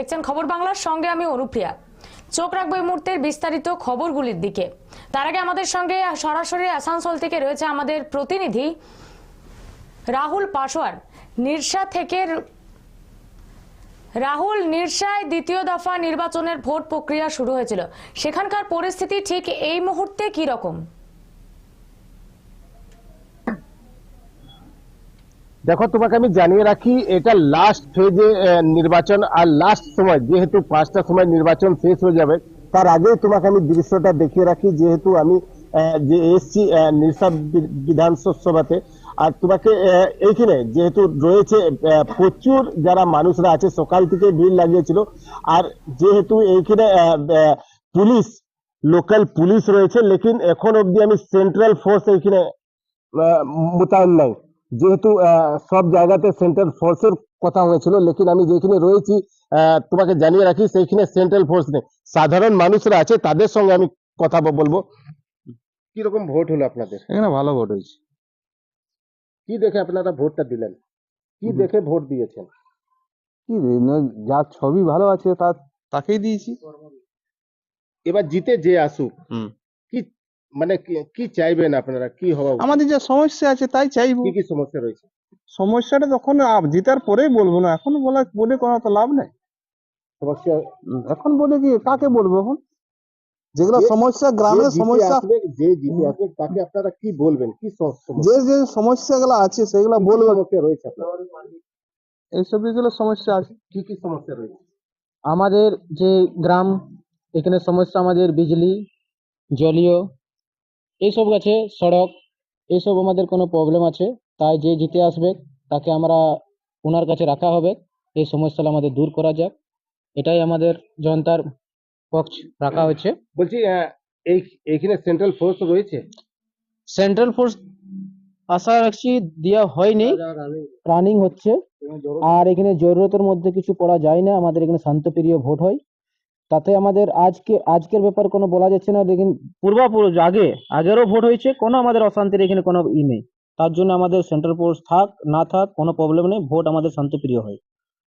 দেখছেন খবর বাংলার সঙ্গে আমি অনুপ্রিয়া। চোখ রাখব এই মুহূর্তের বিস্তারিত খবরগুলির দিকে। তার আগে আমাদের সঙ্গে সরাসরি আসানসোল থেকে রয়েছে আমাদের প্রতিনিধি রাহুল পাসওয়ান নির্সা থেকে রাহুল, নির্সায় দ্বিতীয় দফা নির্বাচনের ভোট প্রক্রিয়া শুরু হয়েছিল। সেখানকার পরিস্থিতি ঠিক এই মুহূর্তে কি রকম দেখো, তোমাকে আমি জানিয়ে রাখি, এটা লাস্ট ফেজে নির্বাচন আর লাস্ট সময়, যেহেতু পাঁচটা সময় নির্বাচন শেষ হয়ে যাবে, তার আগে তোমাকে আমি দৃশ্যটা দেখিয়ে রাখি, যেহেতু আমি যে এসছি নির্সা বিধানসভাতে আর তোমাকে এইখানে যেহেতু রয়েছে প্রচুর যারা মানুষরা আছে, সকাল থেকে ভিড় লাগিয়েছিল, আর যেহেতু এইখানে পুলিশ লোকাল পুলিশ রয়েছে, লেকিন এখন অবধি আমি সেন্ট্রাল ফোর্স এইখানে মোতায়েন নাই। যেহেতু সব জায়গাতে সেন্ট্রাল ফোর্সের কথা হয়েছিল লেকিন আমি যেখানে রয়েছি তোমাকে জানিয়ে রাখি সেইখানে সেন্ট্রাল ফোর্স নেই। সাধারণ মানুষরা আছে তাদের সঙ্গে আমি কথা বলব। কীরকম ভোট হলো আপনাদের? এখানে ভালো ভোট হয়েছে। কি দেখে আপনারা ভোটটা দিলেন? কি দেখে ভোট দিয়েছেন? কি যার ছবি ভালো আছে তার তাকেই দিয়েছি। এবার জিতে যে আসুক মানে কি- চাইবেন আপনারা? কি হওয়া আমাদের যে সমস্যা আছে তাই চাইব। কি কি সমস্যা রয়েছে? সমস্যাটা তখন আপ- জিতার পরেই বলব না এখন বলা বলে কোনো তো লাভ নেই। সমস্যা? এখন বলে কি কাকে বলব এখন? যেগুলো সমস্যা গ্রামের সমস্যা। যে জিতে আসবে তাকে আপনারা কি বলবেন? কি সমস্যা? যে যে সমস্যাগুলো আছে সেগুলো বলব। রয়েছে? এইসব যেগুলো সমস্যা আছে। কি কি সমস্যা রয়েছে? আমাদের যে গ্রাম এখানে সমস্যা আমাদের বিজলি জলীয় এইসব আছে সড়ক এইসব আমাদের কোনো প্রবলেম আছে। তাই যে জিতে আসবে তাকে আমরা ওনার কাছে রাখা হবে। এই সমস্যাটা আমাদের দূর করা যাক। এটাই আমাদের জনতার পক্ষ রাখা হচ্ছে বলছি এই এইখানে সেন্ট্রাল ফোর্স রয়েছে? সেন্ট্রাল ফোর্স আশা রাখছি দেওয়া হয়নি। রানিং হচ্ছে। আর এখানে জরুরতের মধ্যে কিছু পড়া যায় না। আমাদের এখানে শান্তপ্রিয় ভোট হয়। তাতে আমাদের আজকে আজকের ব্যাপার কোনো বলা যাচ্ছে না লেকিন পূর্বাপুরুষ আগে আগেরও ভোট হয়েছে কোনো আমাদের অশান্তির এখানে কোনো ই নেই। তার জন্য আমাদের সেন্ট্রাল ফোর্স থাক না থাক কোনো প্রবলেম নেই ভোট আমাদের শান্তপ্রিয় হয়।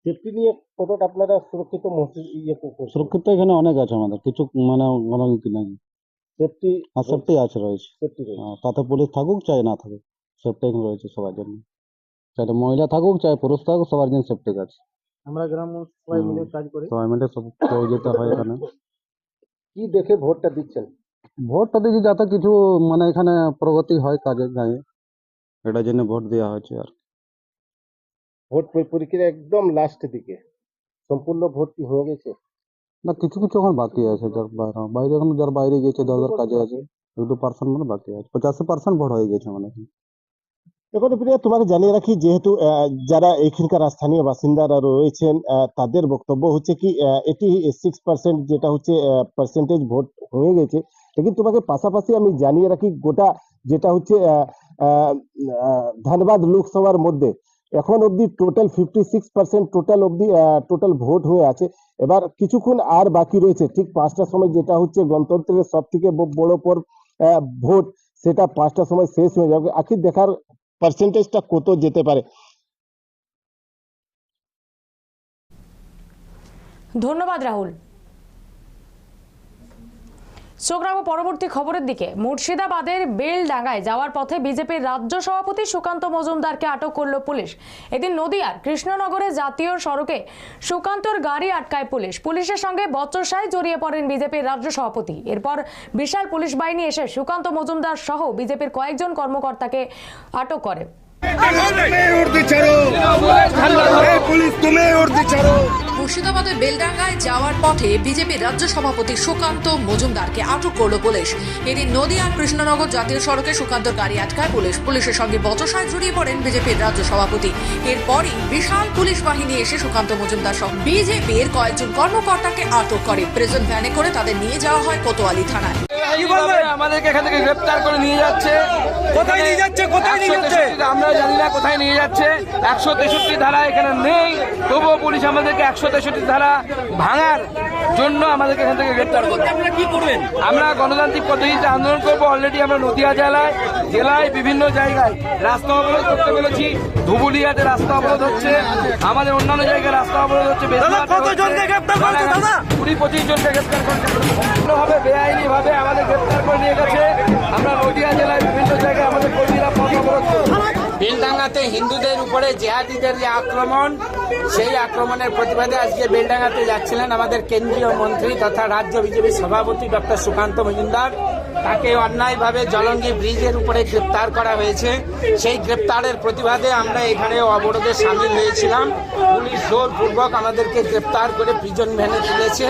সেফটি নিয়ে কতটা আপনারা সুরক্ষিত ইয়ে সুরক্ষিত এখানে অনেক আছে আমাদের কিছু মানে কোনো নীতি নাই। সেফটি সেফটি আছে রয়েছে। সেফটি তাতে পুলিশ থাকুক চাই না থাকুক সেফটি এখানে রয়েছে সবার জন্য। চাই মহিলা থাকুক চাই পুরুষ থাকুক সবার জন্য সেফটি আছে। আমরা গ্রাম সবাই মিলে কাজ করি। সবাই মিলে সব যেতে হয় এখানে। কি দেখে ভোটটা দিচ্ছেন? ভোটটা দিয়েছি যাতে কিছু মানে এখানে প্রগতি হয় কাজের গায়ে। এটা জন্য ভোট দেওয়া হয়েছে আর। ভোট পরি- প্রক্রিয়া একদম লাস্ট দিকে। সম্পূর্ণ ভোট কি হয়ে গেছে? না কিছু কিছু এখন বাকি আছে যার বাইরে। বাইরে এখন যার বাইরে গেছে যার কাজে আছে দু পার্সেন্ট মানে বাকি আছে। পঁচাশি পার্সেন্ট ভোট হয়ে গেছে মানে। তোমাকে জানিয়ে রাখি যেহেতু যারা এখানকার স্থানীয় বাসিন্দারা রয়েছেন তাদের বক্তব্য হচ্ছে কি এটি সিক্স পার্সেন্ট যেটা হচ্ছে পার্সেন্টেজ ভোট হয়ে গেছে। লেকিন তোমাকে পাশাপাশি আমি জানিয়ে রাখি, গোটা যেটা হচ্ছে ধানবাদ লোকসভার মধ্যে, এখন অবধি total fifty six percent total অবধি টোটাল ভোট হয়ে আছে। এবার কিছুক্ষণ আর বাকি রয়েছে, ঠিক পাঁচটার সময় যেটা হচ্ছে গণতন্ত্রের সব থেকে বড় পর ভোট সেটা পাঁচটার সময় শেষ হয়ে যাবে। আখির দেখার পার্সেন্টেজটা কত যেতে পারে? ধন্যবাদ রাহুল। চোখ পরবর্তী খবরের দিকে। মুর্শিদাবাদের বেলডাঙ্গায় যাওয়ার পথে বিজেপির রাজ্য সভাপতি সুকান্ত মজুমদারকে আটক করল পুলিশ। এদিন নদিয়ার কৃষ্ণনগরে জাতীয় সড়কে সুকান্তর গাড়ি আটকায় পুলিশ। পুলিশের সঙ্গে বচসায় জড়িয়ে পড়েন বিজেপির রাজ্য সভাপতি। এরপর বিশাল পুলিশ বাহিনী এসে সুকান্ত মজুমদার সহ বিজেপির কয়েকজন কর্মকর্তাকে আটক করে। মুর্শিদাবাদের বেলডাঙ্গায় যাওয়ার পথে বিজেপি রাজ্য সভাপতি সুকান্ত মজুমদারকে আটক করল পুলিশ। এদিন নদীয়া কৃষ্ণনগর জাতীয় সড়কে সুকান্তর গাড়ি আটকায় পুলিশ। পুলিশের সঙ্গে বচসায় জড়িয়ে পড়েন বিজেপির রাজ্য সভাপতি। এরপরই বিশাল পুলিশ বাহিনী এসে সুকান্ত মজুমদার সহ বিজেপির কয়েকজন কর্মকর্তাকে আটক করে। প্রেজেন্ট ভ্যানে করে তাদের নিয়ে যাওয়া হয় কোতোয়ালি থানায়। আমাদেরকে এখান থেকে গ্রেপ্তার করে নিয়ে যাচ্ছে। কোথায় নিয়ে যাচ্ছে? কোথায় নিয়ে যাচ্ছে? আমরা জানি না কোথায় নিয়ে যাচ্ছে। একশো তেষট্টি ধারা এখানে নেই। তবুও পুলিশ আমাদেরকে একশো তেষট্টি ধারা ভাঙার জন্য আমাদেরকে এখান থেকে গ্রেপ্তার করছে কি করবেন? আমরা গণতান্ত্রিক পদ্ধতিতে আন্দোলন করব। অলরেডি আমরা নদিয়া জেলায় জেলায় বিভিন্ন জায়গায় রাস্তা অবরোধ করতে পেরেছি। ধুবুলিয়াতে রাস্তা অবরোধ হচ্ছে। আমাদের অন্যান্য জায়গায় রাস্তা অবরোধ হচ্ছে। কুড়ি পঁচিশ জনকে গ্রেপ্তার করছে। বেআইনি ভাবে আমাদের গ্রেপ্তার করে নিয়ে গেছে। আমরা নদিয়া জেলায় বিভিন্ন জায়গায় আমাদের কর্মীরা পথ অবরোধ করছে। বেলডাঙ্গাতে হিন্দুদের উপরে জেহাদিদের যে আক্রমণ, সেই আক্রমণের প্রতিবাদে আজকে বেলডাঙ্গাতে যাচ্ছিলেন আমাদের কেন্দ্রীয় মন্ত্রী তথা রাজ্য বিজেপি সভাপতি ডক্টর সুকান্ত মজুমদার। তাকে অন্যায়ভাবে জলঙ্গি ব্রিজের উপরে গ্রেপ্তার করা হয়েছে। সেই গ্রেপ্তারের প্রতিবাদে আমরা এখানে অবরোধে সামিল হয়েছিলাম। পুলিশ জোরপূর্বক আমাদেরকে গ্রেপ্তার করে প্রিজন ভ্যানে তুলেছে।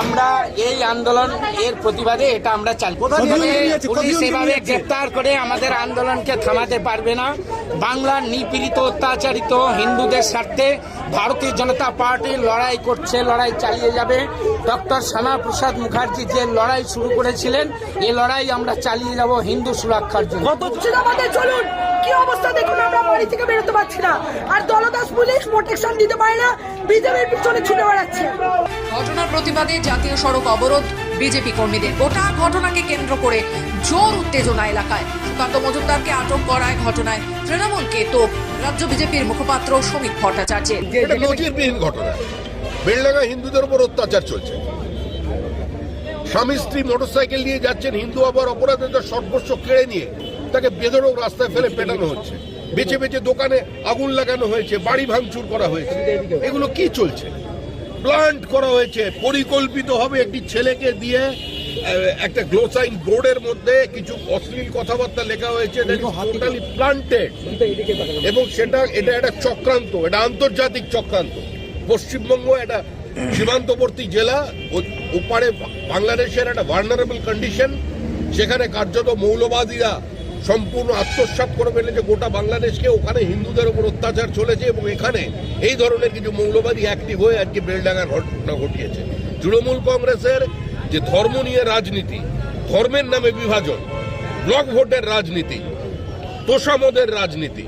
আমরা এই আন্দোলন এর প্রতিবাদে এটা আমরা চালু পুলিশ এভাবে গ্রেপ্তার করে আমাদের আন্দোলনকে থামাতে পারবে না। বাংলার নিপীড়িত অত্যাচারিত হিন্দুদের স্বার্থে ভারতীয় জনতা পার্টি লড়াই করছে লড়াই চালিয়ে যাবে। ডক্টর শ্যামা প্রসাদ মুখার্জি যে লড়াই শুরু করেছিলেন এই লড়াই আমরা চালিয়ে যাব হিন্দু সুরক্ষার জন্য। চলুন। কি অবস্থা দেখুন আমরা বাড়ি থেকে বেরোতে পারছি না। আর দলদাস পুলিশ প্রোটেকশন দিতে পারে না বিজেপির পিছনে ছুটে বেড়াচ্ছে। ঘটনার প্রতিবাদে জাতীয় সড়ক অবরোধ বিজেপি কর্মীদের। গোটা ঘটনাকে কেন্দ্র করে জোর উত্তেজনা এলাকায়। সুকান্ত মজুমদারকে আটক করায় ঘটনায় তৃণমূলকে তোপ। রাজ্য বিজেপির মুখপাত্র শ্রমিক ভট্টাচার্যের। ঘটনা। বেলডাঙ্গা হিন্দুদের উপর অত্যাচার চলছে। স্বামী স্ত্রী মোটরসাইকেল নিয়ে যাচ্ছেন হিন্দু আবার অপরাধীদের সর্বস্ব কেড়ে নিয়ে তাকে বেদরক রাস্তায় ফেলে পেটানো হচ্ছে। বেছে বেছে দোকানে আগুন লাগানো হয়েছে বাড়ি ভাঙচুর করা হয়েছে। এগুলো কি চলছে? প্লান্ট করা হয়েছে পরিকল্পিত হবে একটি ছেলেকে দিয়ে একটা গ্লোসাইন বোর্ডের মধ্যে কিছু অশ্লীল কথাবার্তা লেখা হয়েছে টোটালি প্লান্টেড এবং সেটা এটা একটা চক্রান্ত এটা আন্তর্জাতিক চক্রান্ত। পশ্চিমবঙ্গ একটা সীমান্তবর্তী জেলা ওপারে বাংলাদেশের একটা ভার্নারেবল কন্ডিশন সেখানে কার্যত মৌলবাদীরা সম্পূর্ণ আত্মসাৎ করে ফেলেছে গোটা বাংলাদেশকে ওখানে হিন্দুদের উপর অত্যাচার চলেছে এবং এখানে এই ধরনের কিছু মৌলবাদী অ্যাক্টিভ হয়ে আজকে বেলডাঙ্গার ঘটনা ঘটিয়েছে। তৃণমূল কংগ্রেসের যে ধর্ম নিয়ে রাজনীতি, ধর্মের নামে বিভাজন, ব্লক ভোটের রাজনীতি, তোষামদের রাজনীতি,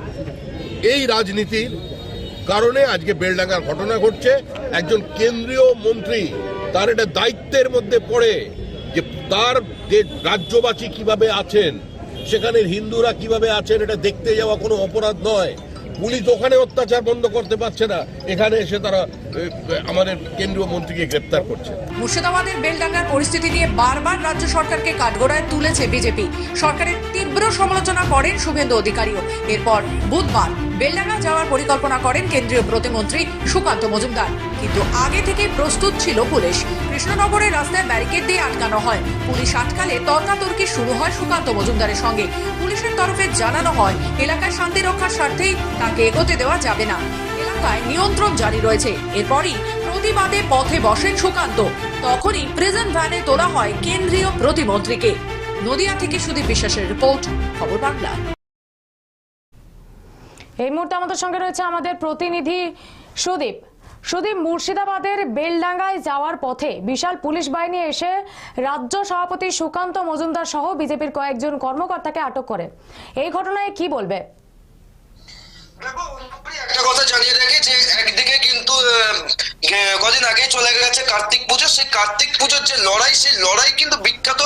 এই রাজনীতির কারণে আজকে বেলডাঙ্গার ঘটনা ঘটছে। একজন কেন্দ্রীয় মন্ত্রী, তার এটা দায়িত্বের মধ্যে পড়ে যে তার যে রাজ্যবাসী কীভাবে আছেন, সেখানের হিন্দুরা কীভাবে আছেন, এটা দেখতে যাওয়া কোনো অপরাধ নয়। পুলিশ ওখানে অত্যাচার বন্ধ করতে পারছে না। এখানে এসে তারা আমাদের কেন্দ্রীয় মন্ত্রীকে গ্রেপ্তার করছে। মুর্শিদাবাদের বেলডাঙ্গার পরিস্থিতি নিয়ে বারবার রাজ্য সরকারকে কাঠগোড়ায় তুলেছে বিজেপি। সরকারের তীব্র সমালোচনা করেন শুভেন্দু অধিকারীও। এরপর বুধবার বেলডাঙ্গা যাওয়ার পরিকল্পনা করেন কেন্দ্রীয় প্রতিমন্ত্রী সুকান্ত মজুমদার। কিন্তু আগে থেকে প্রস্তুত ছিল পুলিশ। কৃষ্ণনগরের রাস্তায় ব্যারিকেড দিয়ে আটকানো হয়। পুলিশ আটকালে তর্কাতর্কি শুরু হয় সুকান্ত মজুমদারের সঙ্গে। পুলিশের তরফে জানানো হয়, এলাকায় শান্তি রক্ষার স্বার্থেই তাকে এগোতে দেওয়া যাবে না। এলাকায় নিয়ন্ত্রণ জারি রয়েছে। এরপরই প্রতিবাদে পথে বসেন সুকান্ত। তখনই প্রেজেন্ট ভ্যানে তোলা হয় কেন্দ্রীয় প্রতিমন্ত্রীকে। নদিয়া থেকে সুদীপ বিশ্বাসের রিপোর্ট, খবর বাংলা। এই মুহূর্তে আমাদের সঙ্গে রয়েছে আমাদের প্রতিনিধি সুদীপ। সুদীপ মুর্শিদাবাদের বেলডাঙ্গায় যাওয়ার পথে বিশাল পুলিশ বাহিনী এসে রাজ্য সভাপতি সুকান্ত মজুমদার সহ বিজেপির কয়েকজন কর্মকর্তাকে আটক করে। এই ঘটনায় কি বলবে? একটা কথা জানিয়ে রাখি যে একদিকে কিন্তু কদিন আগে চলে গেছে কার্তিক পুজো। সেই কার্তিক পুজোর যে লড়াই সেই লড়াই কিন্তু বিখ্যাত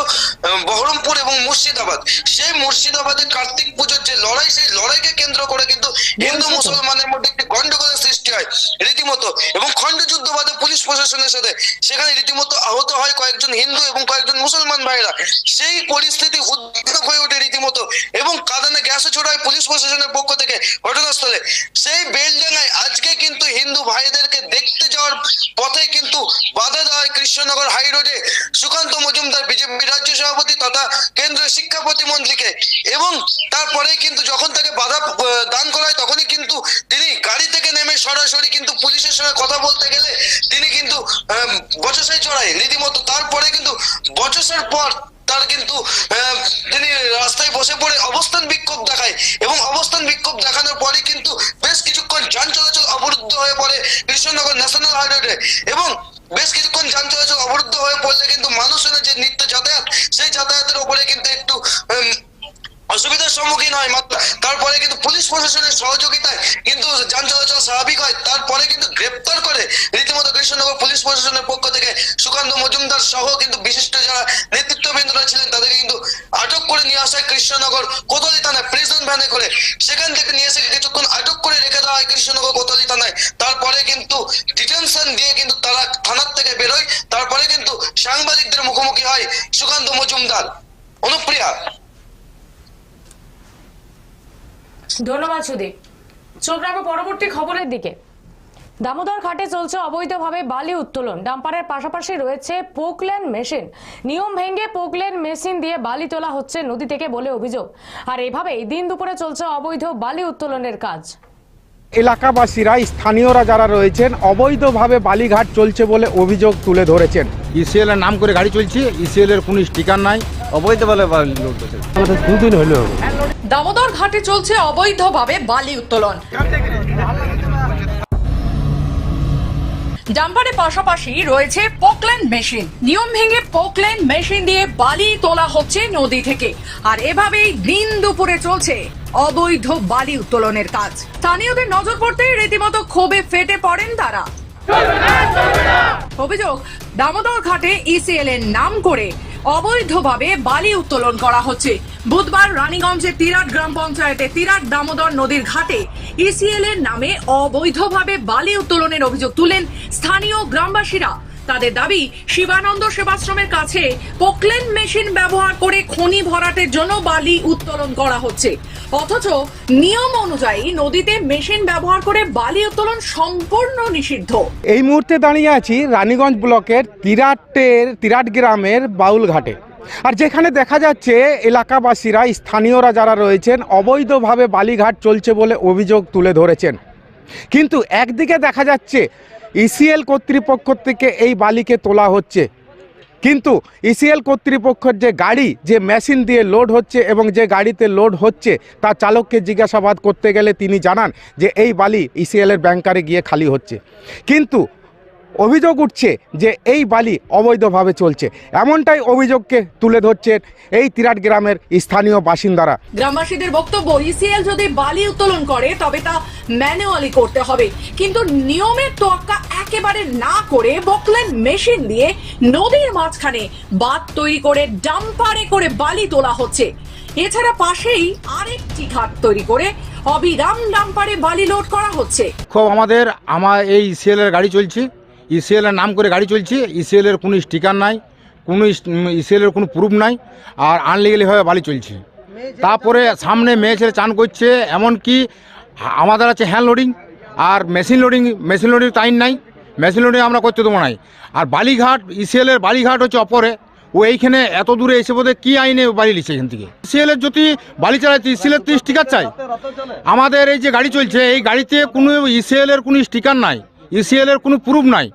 বহরমপুর এবং মুর্শিদাবাদ। সেই মুর্শিদাবাদের কার্তিক পুজোর যে লড়াই সেই লড়াইকে কেন্দ্র করে কিন্তু হিন্দু মুসলমানের মধ্যে একটি গন্ডগোলের সৃষ্টি হয় রীতিমতো। এবং খণ্ডযুদ্ধ বাদে পুলিশ প্রশাসনের সাথে সেখানে রীতিমতো আহত হয় কয়েকজন হিন্দু এবং কয়েকজন মুসলমান ভাইরা সেই পরিস্থিতি উদ্বিগ্ন হয়ে ওঠে রীতিমতো। এবং কাঁদানে গ্যাসও ছোড়ায় পুলিশ প্রশাসনের পক্ষ থেকে ঘটনাস্থলে সেই বেলডাঙ্গায় আজকে কিন্তু হিন্দু ভাইদেরকে দেখতে যাওয়ার পথে কিন্তু বাধা দেওয়া হয় কৃষ্ণনগর হাই রোডে। সুকান্ত মজুমদার, বিজেপি রাজ্য সভাপতি তথা কেন্দ্রীয় শিক্ষা প্রতিমন্ত্রীকে। এবং তারপরে কিন্তু যখন তাকে বাধা দান করা হয়, তখনই কিন্তু তিনি গাড়ি থেকে নেমে সরাসরি কিন্তু পুলিশের সঙ্গে কথা বলতে গেলে তিনি কিন্তু বচসায় চড়ায়। রীতিমতো তারপরে কিন্তু বচসার পর তার কিন্তু তিনি রাস্তায় বসে পড়ে অবস্থান বিক্ষোভ দেখায়। এবং অবস্থান বিক্ষোভ দেখানোর পরে কিন্তু বেশ কিছুক্ষণ যান চলাচল অবরুদ্ধ হয়ে পড়ে কৃষ্ণনগর ন্যাশনাল হাইওয়ে এবং বেশ কিছুক্ষণ যান চলাচল অবরুদ্ধ হয়ে পড়লে কিন্তু মানুষের যে নিত্য যাতায়াত, সেই যাতায়াতের উপরে কিন্তু একটু অসুবিধার সম্মুখীন হয়। মাত্র তারপরে কিন্তু পুলিশ প্রশাসনের সহযোগিতায় কিন্তু যান চলাচল স্বাভাবিক হয়। তারপরে কিন্তু গ্রেপ্তার করে কৃষ্ণনগর পুলিশ প্রশাসনের পক্ষ থেকে সুকান্ত মজুমদার সহ কিন্তু বিশিষ্ট যারা নেতৃত্ববৃন্দরা ছিলেন, তাদেরকে কিন্তু আটক করে নিয়ে আসা হয় কৃষ্ণনগর কোতোয়ালি থানায় প্রিজন ভ্যানে করে। সেখান থেকে নিয়ে এসে কিছুক্ষণ আটক করে রেখে দেওয়া হয় কৃষ্ণনগর কোতোয়ালি থানায়। তারপরে কিন্তু ডিটেনশন দিয়ে কিন্তু তারা থানার থেকে বেরোয়। তারপরে কিন্তু সাংবাদিকদের মুখোমুখি হয় সুকান্ত মজুমদার। অনুপ্রিয়া। ধন্যবাদ সুদীপ। চোখ রাখব পরবর্তী খবরের দিকে। দামোদর ঘাটে চলছে অবৈধভাবে বালি উত্তোলন। ডাম্পারের পাশাপাশি রয়েছে পোকলেন মেশিন। নিয়ম ভেঙে পোকলেন মেশিন দিয়ে বালি তোলা হচ্ছে নদী থেকে বলে অভিযোগ। আর এভাবেই দিন দুপুরে চলছে অবৈধ বালি উত্তোলনের কাজ। এলাকাবাসীরা স্থানীয়রা যারা রয়েছেন অবৈধভাবে বালিঘাট চলছে বলে অভিযোগ তুলে ধরেছেন। ইসিএল এর নাম করে গাড়ি চলছে ইসিএল এর কোনো স্টিকার নাই। অবৈধভাবে লোড হচ্ছে। দুদিন হলো। দামোদর ঘাটে চলছে অবৈধভাবে বালি উত্তোলন। ডাম্পারের পাশাপাশি রয়েছে পোকল্যান্ড মেশিন। নিয়ম ভেঙে পোকল্যান্ড মেশিন দিয়ে বালি তোলা হচ্ছে নদী থেকে। আর এভাবেই দিন দুপুরে চলছে অবৈধ বালি উত্তোলনের কাজ। স্থানীয়দের নজর পড়তে রীতিমতো ক্ষোভে ফেটে পড়েন তারা। অভিযোগ দামোদর ঘাটে ইসিএল এর নাম করে অবৈধভাবে বালি উত্তোলন করা হচ্ছে। বুধবার রানীগঞ্জের তিরাট গ্রাম পঞ্চায়েতে তিরাট দামোদর নদীর ঘাটে ইসিএল এর নামে অবৈধভাবে বালি উত্তোলনের অভিযোগ তুলেন স্থানীয় গ্রামবাসীরা। তাদের দাবি, শিবানন্দ সেবাশ্রমের কাছে পোকলেন মেশিন ব্যবহার করে খনি ভরাটের জন্য বালি উত্তোলন করা হচ্ছে। অথচ নিয়ম অনুযায়ী নদীতে মেশিন ব্যবহার করে বালি উত্তোলন সম্পূর্ণ নিষিদ্ধ। এই মুহূর্তে দাঁড়িয়ে আছি রানীগঞ্জ ব্লকের তিরাটের, তিরাট গ্রামের বাউলঘাটে। আর যেখানে দেখা যাচ্ছে এলাকাবাসীরা, স্থানীয়রা যারা রয়েছেন, অবৈধভাবে বালিঘাট চলছে বলে অভিযোগ তুলে ধরেছেন। কিন্তু একদিকে দেখা যাচ্ছে ইসিএল কর্তৃপক্ষ থেকে এই বালিকে তোলা হচ্ছে। কিন্তু ইসিএল কর্তৃপক্ষের যে গাড়ি, যে মেশিন দিয়ে লোড হচ্ছে এবং যে গাড়িতে লোড হচ্ছে, তা চালককে জিজ্ঞাসাবাদ করতে গেলে তিনি জানান যে এই বালি ইসিএলের ব্যাংকারে গিয়ে খালি হচ্ছে। কিন্তু অভিযোগ উঠছে যে এই বালি অবৈধভাবে চলছে। এমনটাই অভিযোগকে তুলে ধরছেন এই তিরাট গ্রামের স্থানীয় বাসিন্দারা। গ্রামবাসীদের বক্তব্য ইসিএল যদি বালি উত্তোলন করে তবে তা ম্যানুয়ালি করতে হবে। কিন্তু নিয়মের তোয়াক্কা একেবারে না করে বকলেন মেশিন দিয়ে নদীর মাঝখানে। বাঁধ তৈরি করে ডাম্পারে করে বালি তোলা হচ্ছে। এছাড়া পাশেই আরেকটি ঘাট তৈরি করে অবিরাম ডাম্পারে বালি লোড করা হচ্ছে। খুব আমাদের আমার এই ইসিএল এর গাড়ি চলছে। ইসিএল এর নাম করে গাড়ি চলছে, ইসিএলের কোনো স্টিকার নাই, কোনো ইসিএলের কোনো প্রুফ নাই, আর আনলিগালিভাবে বালি চলছে। তারপরে সামনে মেয়ে ছেলে চান করছে, এমনকি আমাদের আছে হ্যান্ড লোডিং আর machine loading machine loading time নাই মেশিন লোডিং আমরা করতে দেবো নাই। আর বালিঘাট, ইসিএলের বালিঘাট হচ্ছে অপরে, ও এইখানে এত দূরে এসে বোধহয় কী আইনে বালি লিখছে এখান থেকে? ইসিএল এর যদি বালি চালাচ্ছে ইসিএলের তো স্টিকার চাই। আমাদের এই যে গাড়ি চলছে, এই গাড়িতে কোনো ইসিএলের কোনো স্টিকার নাই, ইসিএলের কোনো প্রুফ নাই।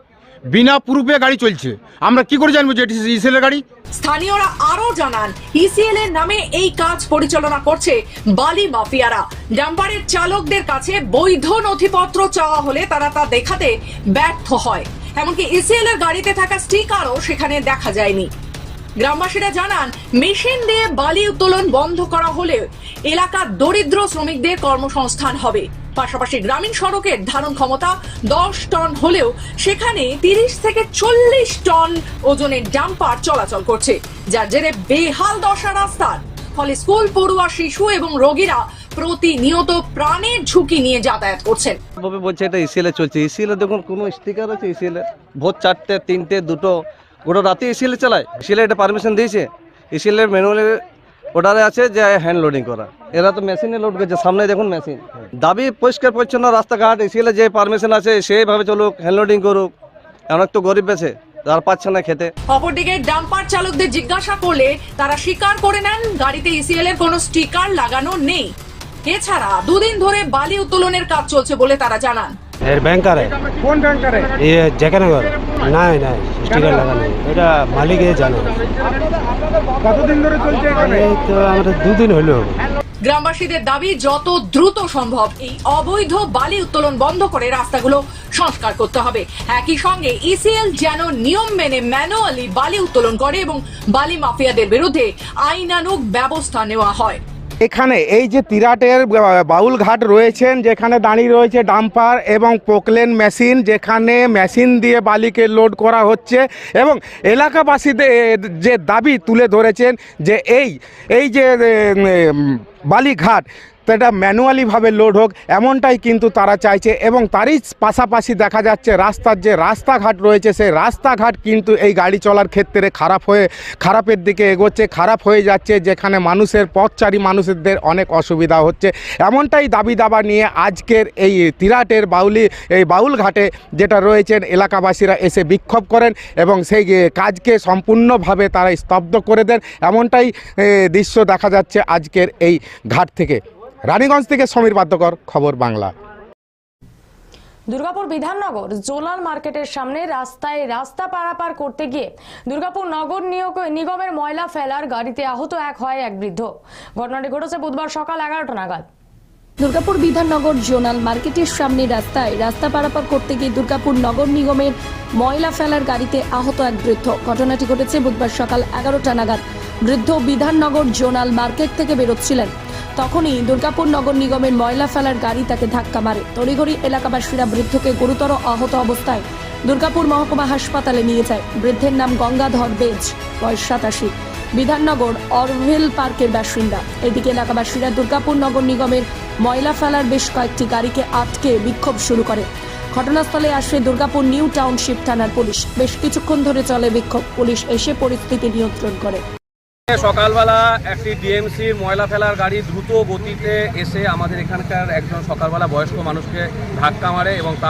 বিনা প্রুফে গাড়ি চলছে। আমরা কি করে জানব যে এটি ইসিএল এর গাড়ি? স্থানীয়রা আরও জানান ইসিএল এর নামে এই কাজ পরিচালনা করছে বালি মাফিয়ারা। ডাম্পারের চালকদের কাছে বৈধ নথিপত্র চাওয়া হলে তারা তা দেখাতে ব্যর্থ হয়। এমনকি ইসিএল এর গাড়িতে থাকা স্টিকারও সেখানে দেখা যায়নি। গ্রামবাসীরা জানান, মেশিন দিয়ে বালি উত্তোলন বন্ধ করা হলে এলাকার দরিদ্র শ্রমিকদের কর্মসংস্থান হবে। পাশাপাশি গ্রামীণ সড়কের ধারণ ক্ষমতা দশ টন হলেও সেখানে তিরিশ থেকে চল্লিশ টন ওজনের ডাম্পার চলাচল করছে, যার জেরে বেহাল দশা রাস্তার। ফলে স্কুল, পড়ুয়া, শিশু এবং রোগীরা প্রতিনিয়ত প্রাণের ঝুঁকি নিয়ে যাতায়াত করছেন। ভাবে বলছে এটা ইসিএল এ চলছে। ইসিএল এ দেখুন, কোনো স্টিকার আছে ইসিএল এ? ভোর চারটে, তিনটে, দুটো, গোটা রাতে ইসিএল চালায়। ইসিএল এটা পারমিশন দিয়েছে। ইসিএল এর ম্যানুয়ালি অর্ডারে আছে যে হ্যান্ড লোডিং করা। এরা তো মেশিনে লোড করছে সামনে দেখুন মেশিন দাবি পরিষ্কার পরিচ্ছন্ন রাস্তাঘাট ইসিএল যে পারমিশন আছে সেইভাবে চলুক হ্যান্ড লোডিং করুক। অনেক তো গরিব বেছে আর পাচ্ছে না খেতে। অপরদিকে ডাম্পার চালকদের জিজ্ঞাসা করলে তারা স্বীকার করে নেন গাড়িতে ইসিএল এর কোনো স্টিকার লাগানো নেই। এছাড়া দুদিন ধরে বালি উত্তোলনের কাজ চলছে বলে তারা জানান। এর ব্যাংকারে কোন ব্যাংকারে এ? জেকেনগর নাই নাই স্টিকার লাগানো এটা মালিক জানে। কতদিন ধরে চলছে এখানে? তো আমরা দুদিন হলো। গ্রামবাসীদের দাবি যত দ্রুত সম্ভব এই অবৈধ বালি উত্তোলন বন্ধ করে রাস্তাগুলো সংস্কার করতে হবে। একই সঙ্গে ইসিএল যেন নিয়ম মেনে ম্যানুয়ালি বালি উত্তোলন করে এবং বালি মাফিয়াদের বিরুদ্ধে আইনানুগ ব্যবস্থা নেওয়া হয়। এখানে এই যে তিরাটের বাউল ঘাট রয়েছেন, যেখানে দাঁড়িয়ে রয়েছে ডাম্পার এবং পোকলেন মেশিন, যেখানে মেশিন দিয়ে বালিকে লোড করা হচ্ছে এবং এলাকাবাসীদের যে দাবি তুলে ধরেছেন যে এই এই যে বালিঘাট। সেটা ম্যানুয়ালিভাবে লোড হোক, এমনটাই কিন্তু তারা চাইছে এবং তারই পাশাপাশি দেখা যাচ্ছে রাস্তার যে রাস্তাঘাট রয়েছে, সেই রাস্তাঘাট কিন্তু এই গাড়ি চলার ক্ষেত্রে খারাপ হয়ে, খারাপের দিকে এগোচ্ছে, খারাপ হয়ে যাচ্ছে, যেখানে মানুষের পথচারী মানুষদের অনেক অসুবিধা হচ্ছে। এমনটাই দাবি দাবা নিয়ে আজকের এই তিরাটের বাউলি, এই বাউল ঘাটে যেটা রয়েছেন এলাকাবাসীরা এসে বিক্ষোভ করেন এবং সেই কাজকে সম্পূর্ণভাবে তারা স্তব্ধ করে দেন। এমনটাই দৃশ্য দেখা যাচ্ছে আজকের এই ঘাট থেকে। রানীগঞ্জ থেকে সমীর বাদ্যকর খবর বাংলা। দুর্গাপুর বিধাননগর জোলাল মার্কেটের সামনে রাস্তায় রাস্তা পারাপার করতে গিয়ে দুর্গাপুর নগর নিয়োগ নিগমের ময়লা ফেলার গাড়িতে আহত এক হয় এক বৃদ্ধ। ঘটনাটি ঘটেছে বুধবার সকাল এগারোটা নাগাদ। দুর্গাপুর বিধাননগর জোনাল মার্কেটের সামনে রাস্তায় রাস্তা পারাপার করতে গিয়ে দুর্গাপুর নগর নিগমের ময়লা ফেলার গাড়িতে আহত এক বৃদ্ধ। ঘটনাটি ঘটেছে বুধবার সকাল এগারোটা নাগাদ। বৃদ্ধ বিধাননগর জোনাল মার্কেট থেকে বেরোচ্ছিলেন। তখনই দুর্গাপুর নগর নিগমের ময়লা ফেলার গাড়ি তাকে ধাক্কা মারে। তড়িঘড়ি এলাকাবাসীরা বৃদ্ধকে গুরুতর আহত অবস্থায় দুর্গাপুর মহকুমা হাসপাতালে নিয়ে যায়। বৃদ্ধের নাম গঙ্গাধর বেজ, বয়স সাতাশি। বিধাননগর অরভেল পার্কের বাসিন্দা। এদিকে এলাকাবাসীরা দুর্গাপুর নগর নিগমের ময়লা ফেলার বেশ কয়েকটি গাড়িকে আটকে বিক্ষোভ শুরু করে। ঘটনাস্থলে আসে দুর্গাপুর নিউ টাউনশিপ থানার পুলিশ। বেশ কিছুক্ষণ ধরে চলে বিক্ষোভ। পুলিশ এসে পরিস্থিতি নিয়ন্ত্রণ করে। সকালবেলা একটি ডিএমসির ময়লা ফেলার গাড়ি দ্রুত গতিতে এসে আমাদের এখানকার একজন সকালবেলা বয়স্ক মানুষকে ধাক্কা মারে এবং তার